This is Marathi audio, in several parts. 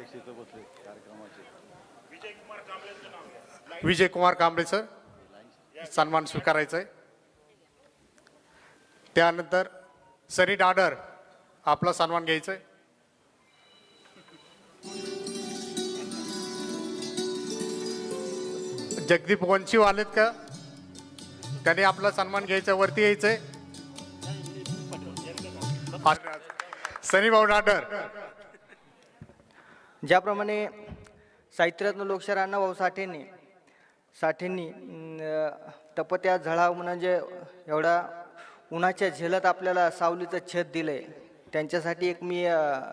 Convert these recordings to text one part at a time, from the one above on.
अध्यक्ष इथं बसले कार्यक्रमाचे. विजय कुमार कांबळेचं सन्मान स्वीकारायचा आहे त्यानंतर सनी डाडर आपला सन्मान घ्यायचा आहे जगदीप वंशीव आलेत का? त्यांनी आपला सन्मान घ्यायचा वरती यायचंय. सनी भाऊ डाडर ज्याप्रमाणे साहित्यरत्न लोकशाहीर अण्णाभाऊ साठेंनी साठेंनी तपत्या झळा म्हणजे एवढा उन्हाच्या झेलत आपल्याला सावलीचं छत दिलंय त्यांच्यासाठी एक मी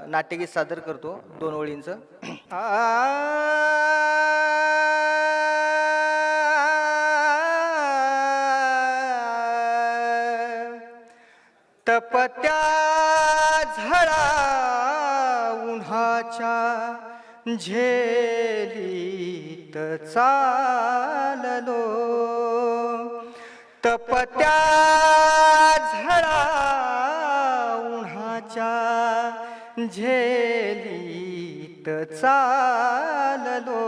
नाट्यगीत सादर करतो दोन ओळींचं तपत्या झळा उन्हाच्या झेलीत चाललो. तपत्या झळा उन्हाच्या झेलीत चाललो.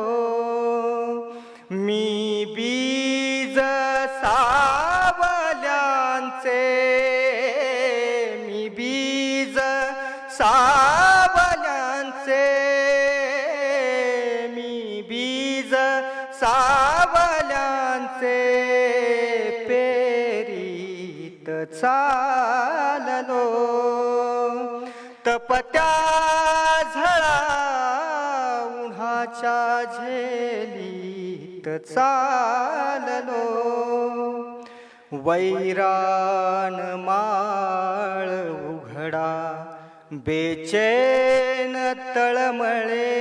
मी बीज सावल्यांचे मी बीज सा चाललो. तपत्या झळा उन्हाच्या झेलीत चाललो. वैरान माळ उघडा बेचैन तळमळे.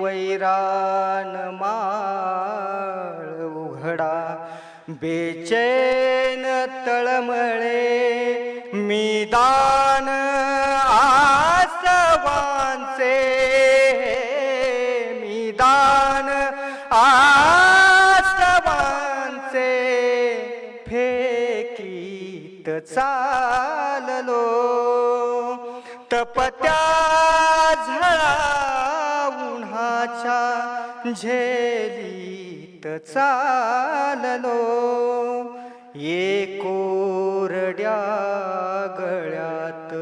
वैरान माळ बेचैन तळमळे मी दान आसवांचे. मी दान आसवांचे. फेकीत चाललो तपत्या झळा उन्हाच्या झेली गीत चाललो. एकोरड्या गळ्यात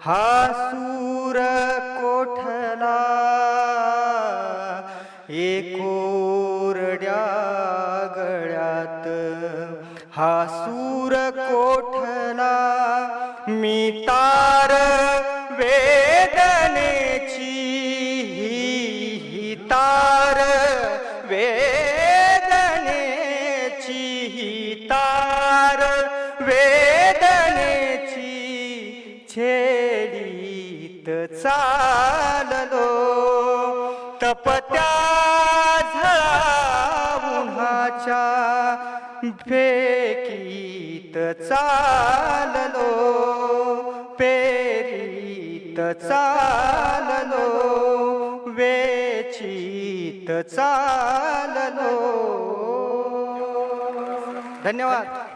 हा सूर कोठला? एकोरड्या गळ्यात हा सूर कोठला? मी तार छेडीत चाललो. तपत्या झळा उन्हाच्या फेकीत चाललो. पेरीत चाललो. वेचीत चाललो. धन्यवाद.